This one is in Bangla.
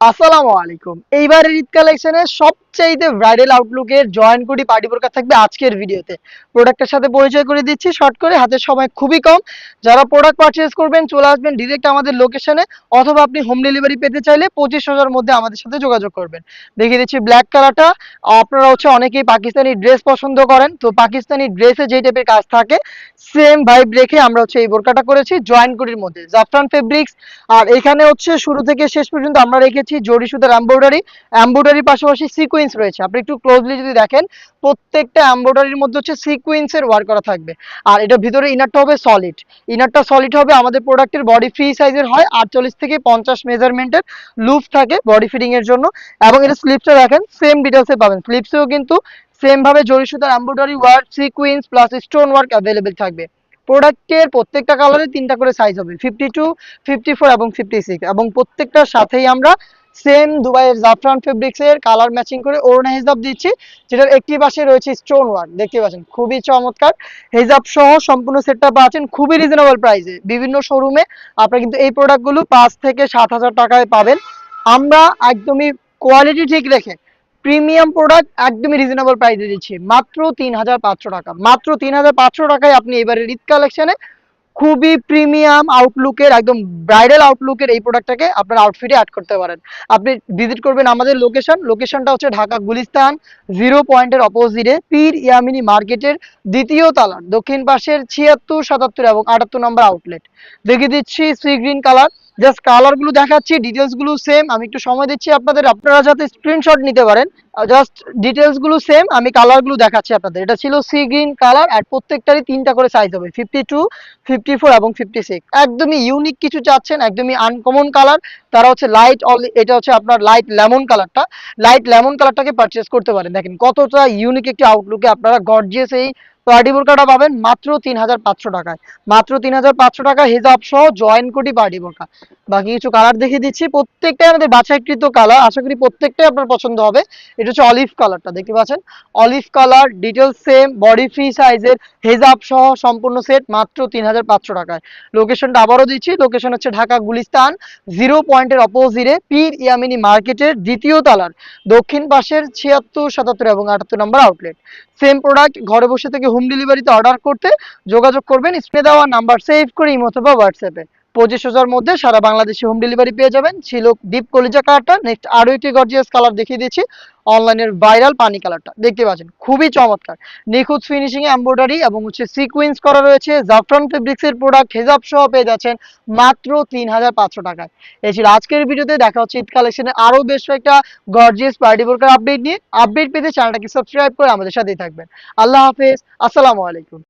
আসসালামু আলাইকুম। এইবারের ঈদ কালেকশনের সবচাইতে ব্রাইডাল আউটলুকের জয়েন কোটি পার্টি বোরকা থাকবে আজকের ভিডিওতে প্রোডাক্টের সাথে পরিচয় করে দিচ্ছি শর্ট করে হাতের সময় খুবই কম। যারা প্রোডাক্ট পারচেজ করবেন, চলে আসবেন ডিরেক্ট আমাদের লোকেশনে অথবা আপনি হোম ডেলিভারি পেতে চাইলে পঁচিশ হাজার মধ্যে আমাদের সাথে যোগাযোগ করবেন। দেখিয়ে দিচ্ছি ব্ল্যাক কালারটা আপনারা হচ্ছে অনেকেই পাকিস্তানি ড্রেস পছন্দ করেন। তো পাকিস্তানি ড্রেসে যে টাইপের কাজ থাকে সেম ভাইব রেখে আমরা হচ্ছে এই বোরকাটা করেছি জয়েন কোটির মধ্যে। জাফরান ফেব্রিক্স আর এখানে হচ্ছে শুরু থেকে শেষ পর্যন্ত আমরা রেখেছি জরি সুতার এম্ব্রয়ডারি এম্ব্রয়ডারির পাশাপাশি সিকোয়েন্স রয়েছে। আপনি একটু ক্লোজলি যদি দেখেন, প্রত্যেকটা এম্ব্রয়ডারির মধ্যে হচ্ছে সিকোয়েন্সের ওয়ার্ক করা থাকবে। আর এটা ভিতরে ইনারটা হবে সলিড ইনারটা সলিড হবে, আমাদের প্রোডাক্টের বডি ফ্রি সাইজের হয়, আটচল্লিশ থেকে পঞ্চাশ মেজারমেন্টের লুপ থাকে বডি ফিটিং এর জন্য। এবং এটা স্লিপসটা দেখেন সেম ডিটেলসে পাবেন। স্লিপসেও কিন্তু সেম ভাবে জরি সুতার embroidery work sequence plus stone work available থাকবে। প্রোডাক্টের প্রত্যেকটা কালারে তিনটা করে সাইজ হবে ফিফটি টু ফিফটি ফোর এবং ফিফটি সিক্স এবং প্রত্যেকটার সাথেই আমরা সেম দুবাইয়ের জাফরান ফেব্রিক্স এর কালার ম্যাচিং করে ওড়না হিসাব দিচ্ছি, যেটার একটি পাশে রয়েছে স্টোন ওয়ার্ক দেখতে পাচ্ছেন? খুবই চমৎকার। হেজাব সহ সম্পূর্ণ সেটটা পাচ্ছেন খুবই রিজনেবল প্রাইসে বিভিন্ন শোরুমে আপনারা কিন্তু এই প্রোডাক্টগুলো পাঁচ থেকে সাত হাজার টাকায় পাবেন। আমরা একদমই কোয়ালিটি ঠিক রেখে প্রিমিয়াম প্রোডাক্ট একদমই রিজনেবল প্রাইসে দিচ্ছি। মাত্র তিন হাজার পাঁচশো টাকা। মাত্র তিন হাজার পাঁচশো টাকায় আপনি এবারে ঈদ কালেকশনে খুবই প্রিমিয়াম আউটলুকের একদম ব্রাইডাল আউটলুকের এই প্রোডাক্টটাকে আপনার আউটফিটে অ্যাড করতে পারেন। আপনি ভিজিট করবেন আমাদের লোকেশন লোকেশনটা হচ্ছে ঢাকা গুলিস্তান জিরো পয়েন্টের অপোজিটে পীর ইয়ামিনী মার্কেটের দ্বিতীয় তালার দক্ষিণ পাশের ছিয়াত্তর, সাতাত্তর এবং আটাত্তর নম্বর আউটলেট দেখিয়ে দিচ্ছি সি গ্রিন কালার জাস্ট কালারগুলো দেখাচ্ছি ডিটেলসগুলো সেম আমি একটু সময় দিচ্ছি আপনাদের, আপনারা যাতে স্ক্রিনশট নিতে পারেন। জাস্ট ডিটেলসগুলো সেম আমি কালারগুলো দেখাচ্ছি আপনাদের। এটা ছিল সি গ্রিন কালার আর প্রত্যেকটারই তিনটা করে সাইজ হবে ফিফটি টু ফিফটি ফোর এবং ফিফটি সিক্স একদমই ইউনিক কিছু চাচ্ছেন, একদমই আনকমন কালার তারা হচ্ছে লাইট অল এটা হচ্ছে আপনার লাইট লেমন কালারটা লাইট লেমন কালারটাকে পারচেস করতে পারেন। দেখেন কতটা ইউনিক একটি আউটলুকে আপনারা গর্জিয়াস এই পার্টি বোরকাটা পাবেন মাত্র তিন হাজার পাঁচশো টাকায়। মাত্র তিন হাজার পাঁচশো টাকা হিজাব সহ জয়েন কোটি পার্টি বোরকা বাকি কিছু কালার দেখিয়ে দিচ্ছি। প্রত্যেকটাই আমাদের বাছাইকৃত কালার। আশা করি প্রত্যেকটাই আপনার পছন্দ হবে। এটা হচ্ছে অলিভ কালারটা, দেখতে পাচ্ছেন? Olive colour details same, body free সাইজের, হেজাব সহ সম্পূর্ণ সেট মাত্র তিন হাজার পাঁচশো টাকায়। লোকেশনটা আবারও দিচ্ছি। লোকেশন হচ্ছে ঢাকা গুলিস্তান, জিরো পয়েন্টের অপোজিটে পীর ইয়ামিনী মার্কেটের দ্বিতীয় তালার, দক্ষিণ পাশের ছিয়াত্তর, সাতাত্তর এবং আটাত্তর নম্বর আউটলেট সেম প্রোডাক্ট, ঘরে বসে থেকে হোম ডেলিভারিতে অর্ডার করতে যোগাযোগ করবেন স্ক্রিনে দেওয়া নাম্বার সেভ করে ইমো অথবা হোয়াটসঅ্যাপে পঁচিশ হাজার মধ্যে সারা বাংলাদেশে হোম ডেলিভারি পেয়ে যাবেন। ছিল ডিপ কলিজা কালারটা নেক্সট আরও একটি গর্জিয়াস কালার দেখিয়ে দিচ্ছি। অনলাইনের ভাইরাল পানি কালারটা দেখতে পাচ্ছেন, খুবই চমৎকার। নিখুঁত ফিনিশিং এম্ব্রয়ডারি এবং হচ্ছে সিকুয়েন্স করা রয়েছে। জাফরান ফেব্রিক্স এর প্রোডাক্ট হেজাব সহ পেয়ে যাচ্ছেন মাত্র তিন হাজার পাঁচশো টাকায়। এই আজকের ভিডিওতে, দেখা হচ্ছে ঈদ কালেকশনে আরও বেশ কয়েকটা গর্জিয়াস পার্টি বোরকার আপডেট নিয়ে। আপডেট পেতে চ্যানেলটাকে সাবস্ক্রাইব করে আমাদের সাথেই থাকবেন। আল্লাহ হাফেজ, আসসালামু আলাইকুম।